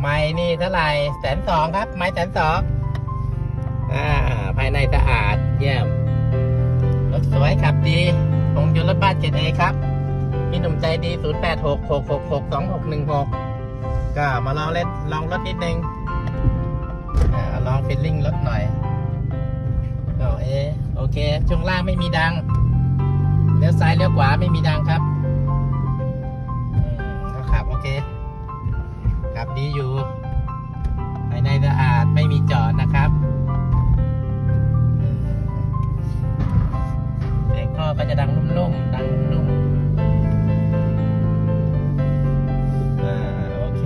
ไม้นี่เท่าไหร่แสนสองครับ ไม้แสนสองอ่าภายในสะอาดเยี่ยม รถสวยขับดีพงยนต์รถบ้านเจ็ดเอครับ มีหนุ่มใจดี 0 8 6 6 6 6 2 6 1 6 ก็มาลองเล่นลองรถนิดนึงอ่าลองฟิลลิ่งรถหน่อยโอเอโอเค ช่วงล่างไม่มีดัง เลี้ยวซ้ายเลี้ยวขวาไม่มีดังครับ ขับดีอยู่ภายในสะอาดไม่มีจอดนะครับอืมเสียงท่อก็จะดังนุ่มๆดังนุ่มๆอ่าโอเค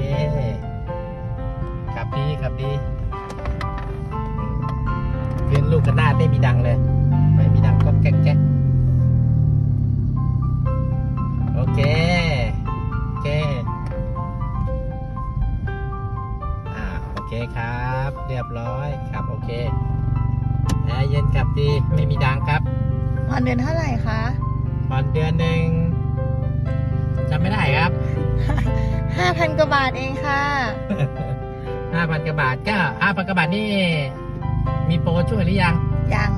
ขับดีขับดีอืมขึ้นลูกกระนา ดีไม่มีดังครับผ่อนเดือนเท่าไหร่คะผ่อนเดือนหนึ่งจำไม่ได้ครับ5,000กว่าบาทเองค่ะห้าพันกว่าบาทก็ห้าพันกว่าบาทนี่มีโปรช่วยหรือยัง ยัง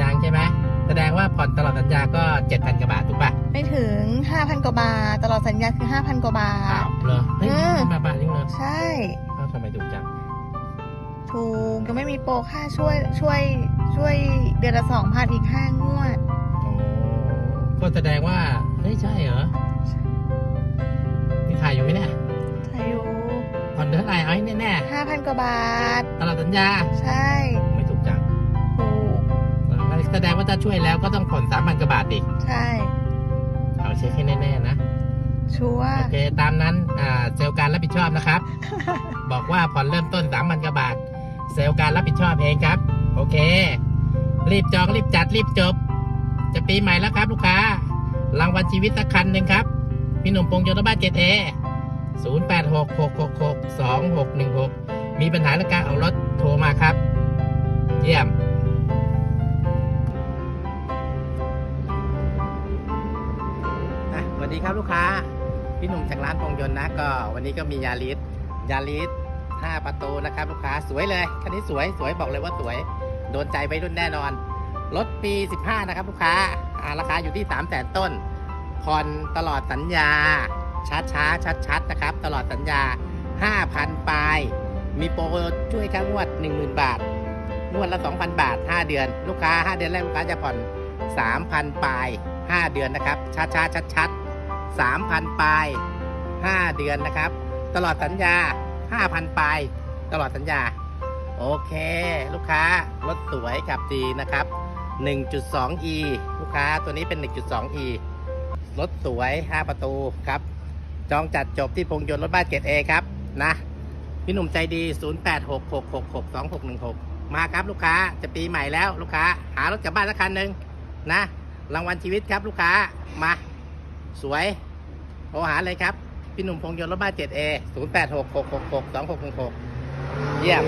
ยังใช่ไหมแสดงว่าผ่อนตลอดสัญญาก็เจ็ดพันกว่าบาทถูกป่ะไม่ถึง5,000กว่าบาท ตลอดสัญญาคือ5,000กว่าบาอ้าทวเหรอเฮ้ยอืมมาบาทจริงเหรอใช่ ถูกยังไม่มีโปรค่าช่วยช่วยช่วยเดือนละ2,000อีก5งวดโอ้ก็แสดงว่าเฮ้ยใช่เหรอนี่ถ่ายอยู่ไหมเนี่ยทายุผ่อนเดือนเท่าไหร่เอาให้แน่5,000กว่าบาท ๆตลอดสัญญา ใช่ไม่ถูกจังถูกแสดงว่าถ้าช่วยแล้วก็ต้องผ่อนสามพันกว่าบาทดิใช่ เอาเช็คให้แน่ๆนะ ชัวร์โอเค ตามนั้น อ่า เซลล์การรับผิดชอบนะครับ บอกว่าผ่อนเริ่มต้นสามพันกว่าบาท เซลล์การรับผิดชอบเองครับ โอเค รีบจองรีบจัดรีบจบ จะปีใหม่แล้วครับลูกค้ารางวัลชีวิตสักคันหนึ่งครับ พี่หนุ่มพงษ์ยนต์บ้านเจเอศูนย์แปดหกหกหกหกสองหกหนึ่งหกมีปัญหาเรื่องการออกรถโทรมาครับ เยี่ยมสวัสดีครับลูกค้า พี่หนุ่มจากร้านพงยนต์นะก็วันนี้ก็มียาริสยาริส 5 ประตูนะครับลูกค้าสวยเลย คันนี้สวยสวยบอกเลยว่าสวย โดนใจไปรุ่นแน่นอน รถปี 15 นะครับลูกค้าราคาอยู่ที่ 3 0 0แสนต้น ผ่อนตลอดสัญญา ช้าช้าชัดชัดนะครับ ตลอดสัญญา 5,000 ปลาย มีโปรช่วยค่างวด 10,000 บาท งวดละ 2,000 บาท 5 เดือน ลูกค้า 5 เดือนแรกลูกค้าจะผ่อน 3,000 ปลาย 5 เดือนนะครับ ช้าช้าชัดชัด3,000 ปลาย 5 เดือนนะครับ ตลอดสัญญา 5,000ปลายตลอดสัญญา โอเค ลูกค้ารถสวยขับดีนะครับ 1.2e ลูกค้าตัวนี้เป็น 1.2e รถสวย 5 ประตูครับ จองจัดจบที่พงยนต์รถบ้านเกตเอครับนะพี่หนุ่มใจดี 0866662616 มาครับลูกค้าจะปีใหม่แล้วลูกค้า หารถกลับบ้านสักคันหนึ่งนะรางวัลชีวิตครับลูกค้ามา สวยโทรหาเลยครับ พี่หนุ่มพงยนต์รถบ้าน 7A 086 666 2666 เยี่ยม